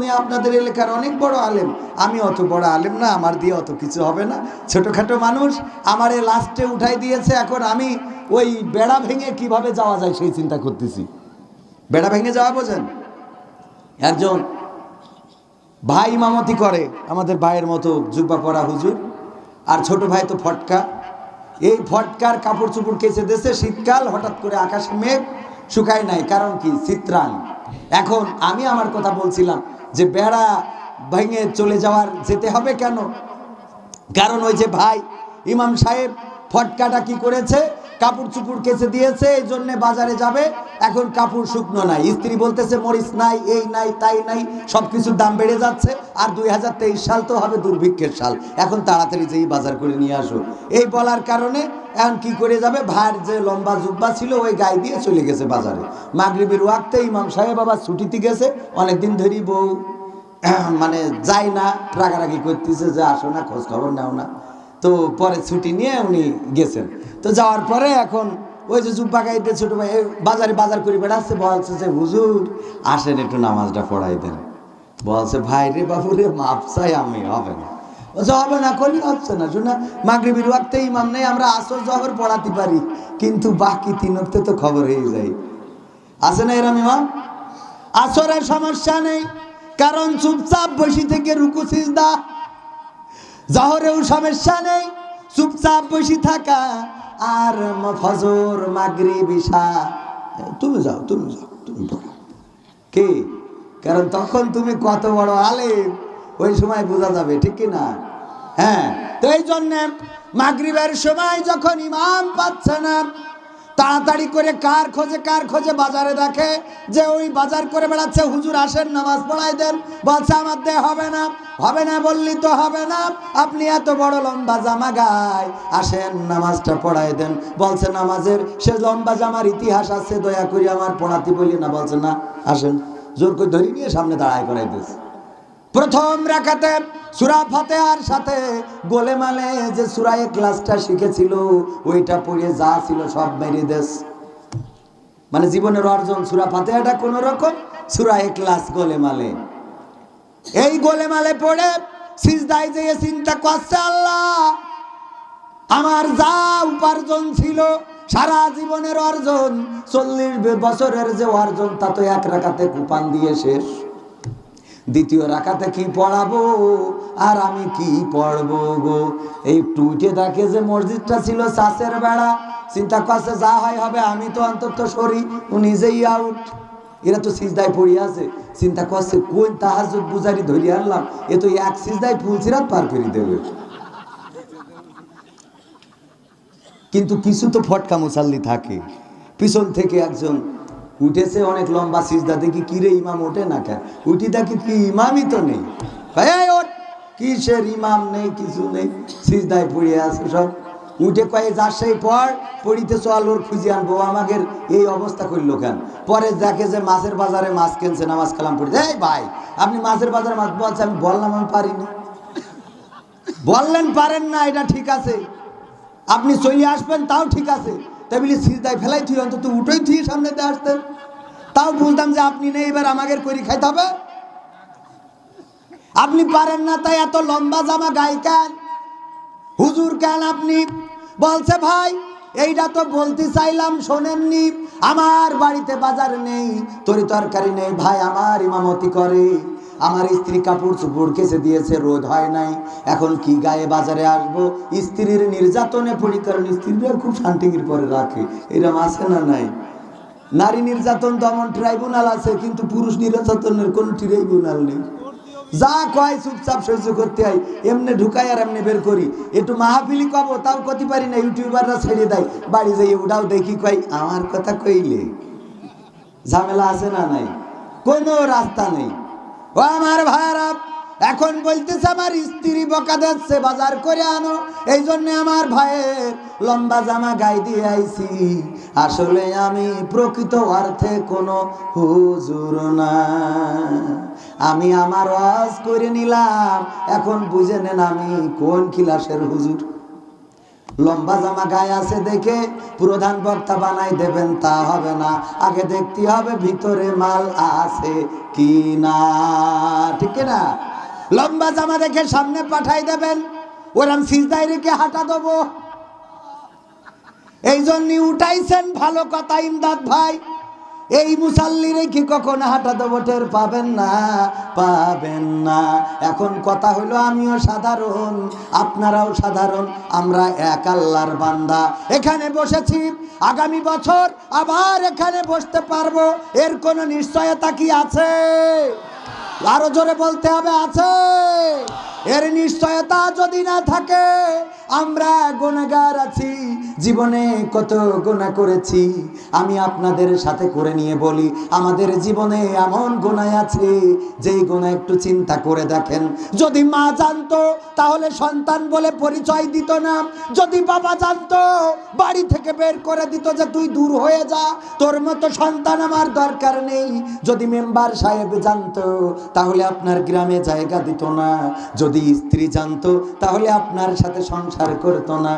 উনি আপনাদের এলাকার অনেক বড় আলেম। আমি অত বড় আলেম না, আমার দিয়ে অত কিছু হবে না। ছোটোখাটো মানুষ আমারে লাস্টে উঠাই দিয়েছে, এখন আমি ওই বেড়া ভেঙে কীভাবে যাওয়া যায় সেই চিন্তা করতেছি। বেড়া ভেঙে যাওয়া বোঝেন? একজন ভাই ইমামতি করে, আমাদের ভাইয়ের মতো জুব্বা পরা হুজুর, আর ছোট ভাই তো ফটকা। এই ফটকার কাপড় চুপড় কেচে দেশে শীতকাল হঠাৎ করে আকাশে মেঘ শুকায় নাই, কারণ কি? চিত্রান এখন আমি আমার কথা বলছিলাম যে বেড়া ভেঙে চলে যাওয়ার যেতে হবে কেন? কারণ ওই যে ভাই ইমাম সাহেব ফটকাটা কি করেছে? কাপড় চুপুর কেচে দিয়েছে, এই জন্য বাজারে যাবে। এখন কাপড় শুকনো নাই। স্ত্রী বলতেছে, মরিচ নাই, এই নাই, তাই নাই সব কিছুর দাম বেড়ে যাচ্ছে। আর দুই হাজার তেইশ সাল তো হবে দুর্ভিক্ষের সাল। এখন তাড়াতাড়ি যেই বাজার করে নিয়ে আসো। এই বলার কারণে এখন কি করে যাবে? ভাইয়ের যে লম্বা জুব্বা ছিল, ওই গায়ে দিয়ে চলে গেছে বাজারে। মাগরিবির ওয়াক্তে ইমাম সাহেব আবার ছুটিতে গেছে। অনেকদিন ধরেই বউ মানে যায় না, রাগারাগি করতেছে যে, আসো না খোঁজ খবর নাও না। তো পরে ছুটি নিয়ে উনি গেছেন। তো যাওয়ার পরে এখন ওই যে জুব্বা গাইতে ছোট ভাই বাজারে বাজার করে বেড়াচ্ছে বলছে যে, হুজুর, আসেন একটু নামাজটা পড়াই দেন। বলছে, ভাই রে বাবু রে, মাপ চাই আমি, হবে না। বলছে হবে না, করলে হচ্ছে না। শোনা মাগরিবির ওয়াক্তে ইমাম নেই, আমরা আসর জহর পড়াতে পারি, কিন্তু বাকি তিন অক্তে তো খবর হয়ে যায়। আছে না এরম ইমাম? আসরের সমস্যা নেই, কারণ চুপচাপ বসে থেকে রুকু, সিজদা জহরেও সমস্যা নেই, চুপচাপ বসে থাকা। আর ফজর মাগরি বিশা তুমি যাও তুমি যাও, তুমি পড়ো। কে? কারণ তখন তুমি কত বড় আলেম, ওই সময় বোঝা যাবে, ঠিক না? হ্যাঁ তো এই জন্যে মাগরিবের সময় যখন ইমাম পাচ্ছে না তাড়াতাড়ি করে কার খোঁজে কার খোঁজে বাজারে দেখে? যে ওই বাজার করে বেড়াচ্ছে, হুজুর আসেন, নামাজ পড়াই দেন। বলছে, আমার দিয়ে হবে না। হবে না বললি তো হবে না। আপনি এত বড় লম্বা জামা গায় আসেন, নামাজটা পড়াই দেন। বলছে, নামাজের সে লম্বা জামার ইতিহাস আছে, দয়া করে আমার পড়াতে বলি না। বলছে, না, আসেন। জোর করে ধরি নিয়ে সামনে দাঁড়ায় করাই দিয়েছে। প্রথম রাখাতে সুরা ফাতেহার সাথে গোলেমালে যে সুরায় ক্লাসটা শিখেছিল, ওইটা পড়ে যা ছিল সব মেরে দেশ মানে জীবনের অর্জন, সুরা ফাতেহাটা কোন রকম সুরায় ক্লাস গোলেমালে এই গোলেমালে পড়ে সিজদায় যেয়ে চিন্তা করছে, আল্লাহ, আমার যা উপার্জন ছিল, সারা জীবনের অর্জন, চল্লিশ বছরের যে অর্জন, তা তো এক রাখাতে কুপান দিয়ে শেষ। দ্বিতীয় রাখাতে কি পড়াবো? আর আমি কি পড়ব গো? এই টুইটে দেখে যে মসজিদটা ছিল চাষের বেড়া, চিন্তা করছে, যা হয় হবে, আমি তো অন্তত সরি, ও নিজেই আউট এরা তো সিজদায় পড়ে আছে। চিন্তা করছে, কোন তাহাজ বুঝারি ধরি আনলাম? এ তো এক সিজদায় ফুলসিরাত পার করে দেবে। কিন্তু কিছু তো ফটকা মুসাল্লি থাকে। পিছন থেকে একজন উঠেছে অনেক লম্বা সিজদা দেখি কি রে ইমাম ওঠে না কেন? উঠি দেখি কি ইমামই তো নেই। কয়, "এই কিসের ইমাম নেই কিছু নেই। সিজদায় পড়ে আছে সব। উঠে কয়ে যার সেই পর পড়িতে চল ওর খুঁজে আনব। আমাকে এই অবস্থা করল কেন? পরে দেখে যে মাছের বাজারে মাছ কিনছে নামাজ কালাম পড়ে। এই ভাই আপনি মাছের বাজারে মাছ বলছে আমি বললাম আমি পারিনি। বললেন পারেন না এটা ঠিক আছে। আপনি চলে আসবেন তাও ঠিক আছে। তাই বলি সিজদায় ফেলাই তুই অন্তত উঠোই তুই সামনে দিয়ে আসতেন তাও বুঝতাম যে আপনি নেই, এবার আমাকে করি খাইতে হবে। আপনি পারেন না তাই এত লম্বা জামা গাই কেন? হুজুর কেন আপনি? বলছে, ভাই এইটা তো বলতে চাইলাম, শোনেননি। আমার বাড়িতে বাজার নেই, তরি তরকারি নেই, ভাই, আমার ইমামতি করে। আমার স্ত্রী কাপড় চুপড় কেসে দিয়েছে, রোদ হয় নাই। এখন কি গায়ে বাজারে আসব? স্ত্রীর নির্যাতনে পড়ি, কারণ স্ত্রীরা খুব শান্তিগির পরে রাখে। এরম আছে না নাই? নারী নির্যাতন দমন ট্রাইব্যুনাল আছে, কিন্তু পুরুষ নির্যাতনের কোনো ট্রাইব্যুনাল নেই? যা কয়, চুপচাপ সহ্য করতে হয়। এমনি ঢুকাই আর এমনি বের করি। একটু মাহাপিলি কব, তাও করতে পারি না, ইউটিউবাররা ছেড়ে দেয়। বাড়ি যাই ওটাও দেখি কই আমার কথা কইলে? ঝামেলা আছে না নাই? কোনো রাস্তা নেই। ও আমার ভাইরা এখন বলতেছে আমার স্ত্রী বকা দিচ্ছে, বাজার করে আনো। এই জন্য আমার ভাইয়ের লম্বা জামা গাই দিয়ে আইছি। আসলে আমি প্রকৃত অর্থে কোনো হুজুর না। আমি আমার ওয়াজ করে নিলাম, এখন বুঝে নেন আমি কোন কিলাসের হুজুর। লম্বা জামা গায়ে আছে দেখে প্রধান বক্তা বানাই দেবেন, তা হবে না। আগে দেখতে হবে ভিতরে মাল আছে কি না ঠিক না লম্বা জামা দেখে সামনে পাঠাই দেবেন ওরাম সিজদাই রেখে হাঁটা দেবো। এই জন্য উঠাইছেন ভালো কথা, ইমদাদ ভাই। এই মুসাল্লিরে কি কখনো হাঁটা দেবো টের পাবেন না? পাবেন না। এখন কথা হলো আমিও সাধারণ, আপনারাও সাধারণ, আমরা এক আল্লাহর বান্দা। এখানে বসেছি, আগামী বছর আবার এখানে বসতে পারব। এর কোনো নিশ্চয়তা কি আছে? আরও জোরে বলতে হবে, আছে। এর নিশ্চয়তা যদি না থাকে, আমরা গুণাগার আছি, জীবনে কত গুণা করেছি, আমি আপনাদের সাথে করে নিয়ে বলি, আমাদের জীবনে এমন গুণায় আছে, যেই গুণা একটু চিন্তা করে দেখেন। যদি মা জানতো, তাহলে সন্তান বলে পরিচয় দিত না। যদি বাবা জানতো, বাড়ি থেকে বের করে দিত যে তুই দূর হয়ে যা, তোর মতো সন্তান আমার দরকার নেই। যদি মেম্বার সাহেব জানতো, তাহলে আপনার গ্রামে জায়গা দিত না। যদি স্ত্রী জানতো তাহলে আপনার সাথে সংসার করতো না।